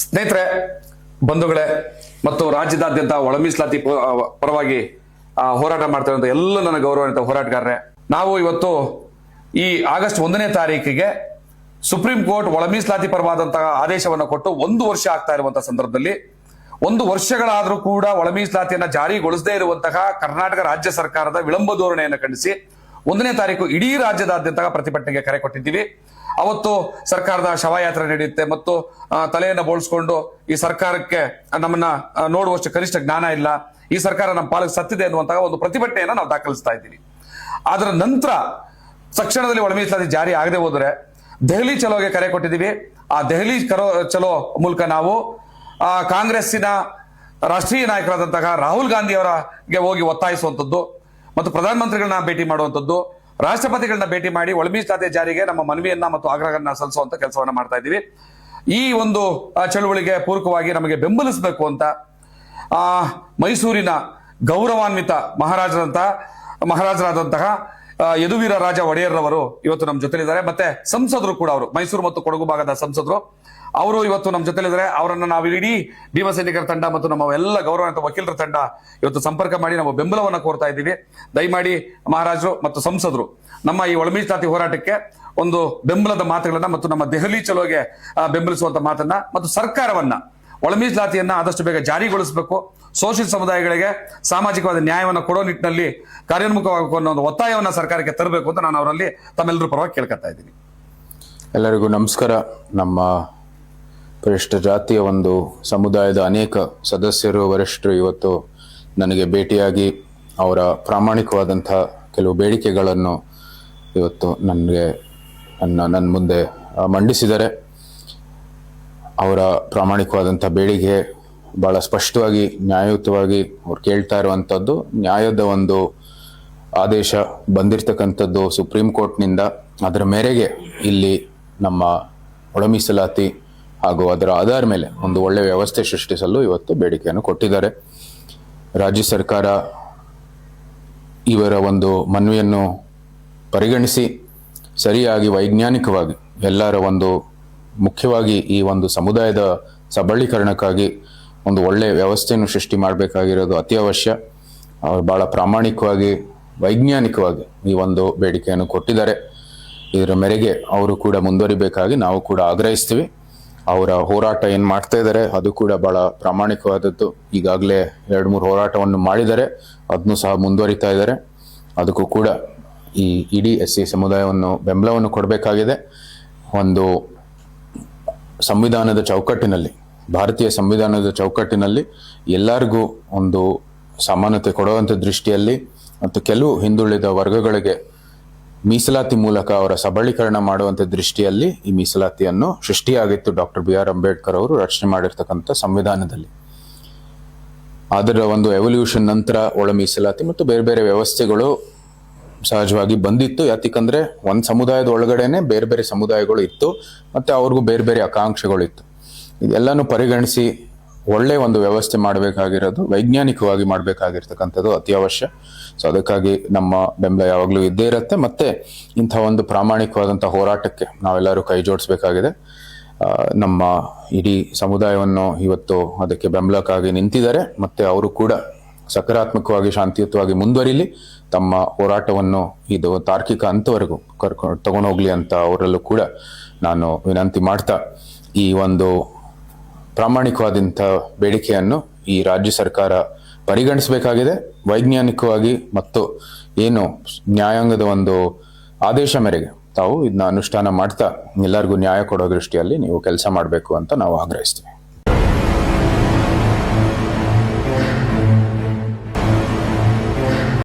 ಸ್ನೇಹಿತರೆ, ಬಂಧುಗಳೇ, ಮತ್ತು ರಾಜ್ಯದಾದ್ಯಂತ ಒಳ ಮೀಸಲಾತಿ ಪರವಾಗಿ ಹೋರಾಟ ಮಾಡ್ತಿರುವಂತ ಎಲ್ಲ ನನ್ನ ಗೌರವಾನ್ವಿತ ಹೋರಾಟಗಾರರೇ. ನಾವು ಇವತ್ತು ಈ ಆಗಸ್ಟ್ ಒಂದನೇ ತಾರೀಕಿಗೆ ಸುಪ್ರೀಂ ಕೋರ್ಟ್ ಒಳ ಮೀಸಲಾತಿ ಪರವಾದಂತಹ ಆದೇಶವನ್ನು ಕೊಟ್ಟು ಒಂದು ವರ್ಷ ಆಗ್ತಾ ಇರುವಂತಹ ಸಂದರ್ಭದಲ್ಲಿ, ಒಂದು ವರ್ಷಗಳಾದರೂ ಕೂಡ ಒಳ ಮೀಸಲಾತಿಯನ್ನ ಜಾರಿಗೊಳಿಸದೇ ಇರುವಂತಹ ಕರ್ನಾಟಕ ರಾಜ್ಯ ಸರ್ಕಾರದ ವಿಳಂಬ ಧೋರಣೆಯನ್ನು ಖಂಡಿಸಿ ಒಂದನೇ ತಾರೀಕು ಇಡೀ ರಾಜ್ಯದಾದ್ಯಂತ ಪ್ರತಿಭಟನೆಗೆ ಕರೆ ಕೊಟ್ಟಿದ್ದೀವಿ. ಅವತ್ತು ಸರ್ಕಾರದ ಶವಯಾತ್ರೆ ನಡೆಯುತ್ತೆ ಮತ್ತು ತಲೆಯನ್ನು ಬೋಳ್ಸ್ಕೊಂಡು ಈ ಸರ್ಕಾರಕ್ಕೆ ನಮ್ಮನ್ನ ನೋಡುವಷ್ಟು ಕನಿಷ್ಠ ಜ್ಞಾನ ಇಲ್ಲ. ಈ ಸರ್ಕಾರ ನಮ್ಮ ಪಾಲಿಗೆ ಸತ್ತಿದೆ ಅನ್ನುವಂತಹ ಒಂದು ಪ್ರತಿಭಟನೆಯನ್ನು ನಾವು ದಾಖಲಿಸ್ತಾ ಇದ್ದೀವಿ. ಅದರ ನಂತರ ತಕ್ಷಣದಲ್ಲಿ ಒಳ ಮೀಸಲಾತಿ ಜಾರಿ ಆಗದೆ ಹೋದರೆ ದೆಹಲಿ ಚಲೋಗೆ ಕರೆ ಕೊಟ್ಟಿದ್ದೀವಿ. ಆ ದೆಹಲಿ ಕರೋ, ಚಲೋ ಮೂಲಕ ನಾವು ಕಾಂಗ್ರೆಸ್ಸಿನ ರಾಷ್ಟ್ರೀಯ ನಾಯಕರಾದಂತಹ ರಾಹುಲ್ ಗಾಂಧಿ ಅವರಿಗೆ ಹೋಗಿ ಒತ್ತಾಯಿಸುವಂಥದ್ದು. ಮತ್ತು ಪ್ರಧಾನಮಂತ್ರಿಗಳನ್ನ ಭೇಟಿ ಮಾಡುವಂಥದ್ದು, ರಾಷ್ಟ್ರಪತಿಗಳನ್ನ ಭೇಟಿ ಮಾಡಿ ಒಳ ಜಾರಿಗೆ ನಮ್ಮ ಮನವಿಯನ್ನ ಮತ್ತು ಆಗ್ರಹವನ್ನ ಸಲ್ಲಿಸುವಂತ ಕೆಲಸವನ್ನ ಮಾಡ್ತಾ ಇದ್ದೀವಿ. ಈ ಒಂದು ಚಳುವಳಿಗೆ ಪೂರಕವಾಗಿ ನಮಗೆ ಬೆಂಬಲಿಸಬೇಕು ಅಂತ ಮೈಸೂರಿನ ಗೌರವಾನ್ವಿತ ಮಹಾರಾಜರಂತ, ಮಹಾರಾಜರಾದಂತಹ ಯದುವೀರ ರಾಜ ಒಡೆಯರ್ರವರು ಇವತ್ತು ನಮ್ಮ ಜೊತೆಲಿದ್ದಾರೆ. ಮತ್ತೆ ಸಂಸದರು ಕೂಡ ಅವರು, ಮೈಸೂರು ಮತ್ತು ಕೊಡಗು ಭಾಗದ ಸಂಸದರು. ಅವರು ಇವತ್ತು ನಮ್ಮ ಜೊತೆಲಿದ್ದಾರೆ. ಅವರನ್ನ ನಾವು ಇಡೀ ಭೀಮಸೈನಿಕರ ತಂಡ ಮತ್ತು ನಮ್ಮ ಎಲ್ಲ ಗೌರವಾನ್ವಿತ ವಕೀಲರ ತಂಡ ಇವತ್ತು ಸಂಪರ್ಕ ಮಾಡಿ ನಾವು ಬೆಂಬಲವನ್ನ ಕೋರ್ತಾ ಇದ್ದೀವಿ. ದಯಮಾಡಿ ಮಹಾರಾಜರು ಮತ್ತು ಸಂಸದರು, ನಮ್ಮ ಈ ಒಳಮೀಸಲಾತಿ ಹೋರಾಟಕ್ಕೆ ಒಂದು ಬೆಂಬಲದ ಮಾತುಗಳನ್ನ ಮತ್ತು ನಮ್ಮ ದೆಹಲಿ ಚಲೋಗೆ ಬೆಂಬಲಿಸುವಂತ ಮಾತನ್ನ ಮತ್ತು ಸರ್ಕಾರವನ್ನ ಒಳ ಮೀಸಲಾತಿಯನ್ನ ಆದಷ್ಟು ಬೇಗ ಜಾರಿಗೊಳಿಸಬೇಕು. ಸೋಷಿಯಲ್ ಸಮುದಾಯಗಳಿಗೆ ಸಾಮಾಜಿಕವಾದ ನ್ಯಾಯವನ್ನು ಕೊಡೋ ನಿಟ್ಟಿನಲ್ಲಿ ಕಾರ್ಯೋನ್ಮುಖವಾಗಬೇಕು ಅನ್ನೋ ಒಂದು ಒತ್ತಾಯವನ್ನ ಸರ್ಕಾರಕ್ಕೆ ತರಬೇಕು ಅಂತ ನಾನು ಅವರಲ್ಲಿ ತಮ್ಮೆಲ್ಲರೂ ಪರವಾಗಿ ಕೇಳ್ಕೊತಾ ಇದ್ದೀನಿ. ಎಲ್ಲರಿಗೂ ನಮಸ್ಕಾರ. ನಮ್ಮ ವರಿಷ್ಠ ಜಾತಿಯ ಒಂದು ಸಮುದಾಯದ ಅನೇಕ ಸದಸ್ಯರು, ವರಿಷ್ಠರು ಇವತ್ತು ನನಗೆ ಭೇಟಿಯಾಗಿ ಅವರ ಪ್ರಾಮಾಣಿಕವಾದಂಥ ಕೆಲವು ಬೇಡಿಕೆಗಳನ್ನು ಇವತ್ತು ನನಗೆ ನನ್ನ ನನ್ನ ಮುಂದೆ ಮಂಡಿಸಿದರೆ. ಅವರ ಪ್ರಾಮಾಣಿಕವಾದಂಥ ಬೇಡಿಕೆ ಭಾಳ ಸ್ಪಷ್ಟವಾಗಿ, ನ್ಯಾಯಯುತವಾಗಿ ಅವ್ರು ಕೇಳ್ತಾ ಇರುವಂಥದ್ದು. ನ್ಯಾಯದ ಒಂದು ಆದೇಶ ಬಂದಿರತಕ್ಕಂಥದ್ದು ಸುಪ್ರೀಂ ಕೋರ್ಟ್ನಿಂದ. ಅದರ ಮೇರೆಗೆ ಇಲ್ಲಿ ನಮ್ಮ ಒಳ ಮೀಸಲಾತಿ ಹಾಗೂ ಅದರ ಆಧಾರ ಮೇಲೆ ಒಂದು ಒಳ್ಳೆಯ ವ್ಯವಸ್ಥೆ ಸೃಷ್ಟಿಸಲು ಇವತ್ತು ಬೇಡಿಕೆಯನ್ನು ಕೊಟ್ಟಿದ್ದಾರೆ. ರಾಜ್ಯ ಸರ್ಕಾರ ಇವರ ಒಂದು ಮನವಿಯನ್ನು ಪರಿಗಣಿಸಿ, ಸರಿಯಾಗಿ ವೈಜ್ಞಾನಿಕವಾಗಿ ಎಲ್ಲರ ಒಂದು ಮುಖ್ಯವಾಗಿ ಈ ಒಂದು ಸಮುದಾಯದ ಸಬಲೀಕರಣಕ್ಕಾಗಿ ಒಂದು ಒಳ್ಳೆಯ ವ್ಯವಸ್ಥೆಯನ್ನು ಸೃಷ್ಟಿ ಮಾಡಬೇಕಾಗಿರೋದು ಅತಿ ಅವಶ್ಯ ಅವರು ಭಾಳ ಪ್ರಾಮಾಣಿಕವಾಗಿ, ವೈಜ್ಞಾನಿಕವಾಗಿ ಈ ಒಂದು ಬೇಡಿಕೆಯನ್ನು ಕೊಟ್ಟಿದ್ದಾರೆ. ಇದರ ಮೇರೆಗೆ ಅವರು ಕೂಡ ಮುಂದುವರಿಬೇಕಾಗಿ ನಾವು ಕೂಡ ಆಗ್ರಹಿಸ್ತೀವಿ. ಅವರ ಹೋರಾಟ ಏನು ಮಾಡ್ತಾ ಇದ್ದಾರೆ, ಅದು ಕೂಡ ಬಹಳ ಪ್ರಾಮಾಣಿಕವಾದದ್ದು. ಈಗಾಗಲೇ ಎರಡು ಮೂರು ಹೋರಾಟವನ್ನು ಮಾಡಿದ್ದಾರೆ ಅದನ್ನು ಸಹ ಮುಂದುವರಿತಾ ಇದ್ದಾರೆ. ಅದಕ್ಕೂ ಕೂಡ ಈ ಇಡೀ ಎಸ್ ಸಿ ಸಮುದಾಯವನ್ನು ಬೆಂಬಲವನ್ನು ಕೊಡಬೇಕಾಗಿದೆ. ಒಂದು ಸಂವಿಧಾನದ ಚೌಕಟ್ಟಿನಲ್ಲಿ, ಭಾರತೀಯ ಸಂವಿಧಾನದ ಚೌಕಟ್ಟಿನಲ್ಲಿ ಎಲ್ಲರಿಗೂ ಒಂದು ಸಮಾನತೆ ಕೊಡುವಂಥ ದೃಷ್ಟಿಯಲ್ಲಿ ಮತ್ತು ಕೆಲವು ಹಿಂದುಳಿದ ವರ್ಗಗಳಿಗೆ ಮೀಸಲಾತಿ ಮೂಲಕ ಅವರ ಸಬಲೀಕರಣ ಮಾಡುವಂಥ ದೃಷ್ಟಿಯಲ್ಲಿ ಈ ಮೀಸಲಾತಿಯನ್ನು ಸೃಷ್ಟಿಯಾಗಿತ್ತು ಡಾಕ್ಟರ್ ಬಿ ಆರ್ ಅಂಬೇಡ್ಕರ್ ಅವರು ರಚನೆ ಮಾಡಿರ್ತಕ್ಕಂಥ ಸಂವಿಧಾನದಲ್ಲಿ. ಅದರ ಒಂದು ಎವಲ್ಯೂಷನ್ ನಂತರ ಒಳ ಮೀಸಲಾತಿ ಮತ್ತು ಬೇರೆ ಬೇರೆ ವ್ಯವಸ್ಥೆಗಳು ಸಹಜವಾಗಿ ಬಂದಿತ್ತು. ಯಾತಿಕಂದ್ರೆ ಒಂದು ಸಮುದಾಯದ ಒಳಗಡೆನೆ ಬೇರೆ ಬೇರೆ ಸಮುದಾಯಗಳು ಇತ್ತು, ಮತ್ತೆ ಅವ್ರಿಗೂ ಬೇರೆ ಬೇರೆ ಆಕಾಂಕ್ಷೆಗಳು ಇತ್ತು. ಇದೆಲ್ಲನೂ ಪರಿಗಣಿಸಿ ಒಳ್ಳೆ ಒಂದು ವ್ಯವಸ್ಥೆ ಮಾಡಬೇಕಾಗಿರೋದು, ವೈಜ್ಞಾನಿಕವಾಗಿ ಮಾಡಬೇಕಾಗಿರ್ತಕ್ಕಂಥದ್ದು ಅತಿ ಅವಶ್ಯ ಸೊ ಅದಕ್ಕಾಗಿ ನಮ್ಮ ಬೆಂಬಲ ಯಾವಾಗಲೂ ಇದ್ದೇ ಇರುತ್ತೆ. ಮತ್ತೆ ಇಂಥ ಒಂದು ಪ್ರಾಮಾಣಿಕವಾದಂಥ ಹೋರಾಟಕ್ಕೆ ನಾವೆಲ್ಲರೂ ಕೈ ಜೋಡಿಸ್ಬೇಕಾಗಿದೆ. ನಮ್ಮ ಇಡೀ ಸಮುದಾಯವನ್ನು ಇವತ್ತು ಅದಕ್ಕೆ ಬೆಂಬಲಕ್ಕಾಗಿ ನಿಂತಿದ್ದಾರೆ. ಮತ್ತೆ ಅವರು ಕೂಡ ಸಕಾರಾತ್ಮಕವಾಗಿ, ಶಾಂತಿಯುತವಾಗಿ ಮುಂದುವರಿಲಿ, ತಮ್ಮ ಹೋರಾಟವನ್ನು ಇದು ತಾರ್ಕಿಕ ಹಂತವರೆಗೂ ಕರ್ಕೊಂಡು ತಗೊಂಡೋಗ್ಲಿ ಅಂತ ಅವರಲ್ಲೂ ಕೂಡ ನಾನು ವಿನಂತಿ ಮಾಡ್ತಾ, ಈ ಒಂದು ಪ್ರಾಮಾಣಿಕವಾದಂಥ ಬೇಡಿಕೆಯನ್ನು ಈ ರಾಜ್ಯ ಸರ್ಕಾರ ಪರಿಗಣಿಸಬೇಕಾಗಿದೆ. ವೈಜ್ಞಾನಿಕವಾಗಿ ಮತ್ತು ಏನು ನ್ಯಾಯಾಂಗದ ಒಂದು ಆದೇಶ ಮೇರೆಗೆ ತಾವು ಇದನ್ನ ಅನುಷ್ಠಾನ ಮಾಡ್ತಾ, ಎಲ್ಲರಿಗೂ ನ್ಯಾಯ ಕೊಡೋ ದೃಷ್ಟಿಯಲ್ಲಿ ನೀವು ಕೆಲಸ ಮಾಡಬೇಕು ಅಂತ ನಾವು ಆಗ್ರಹಿಸ್ತೀವಿ.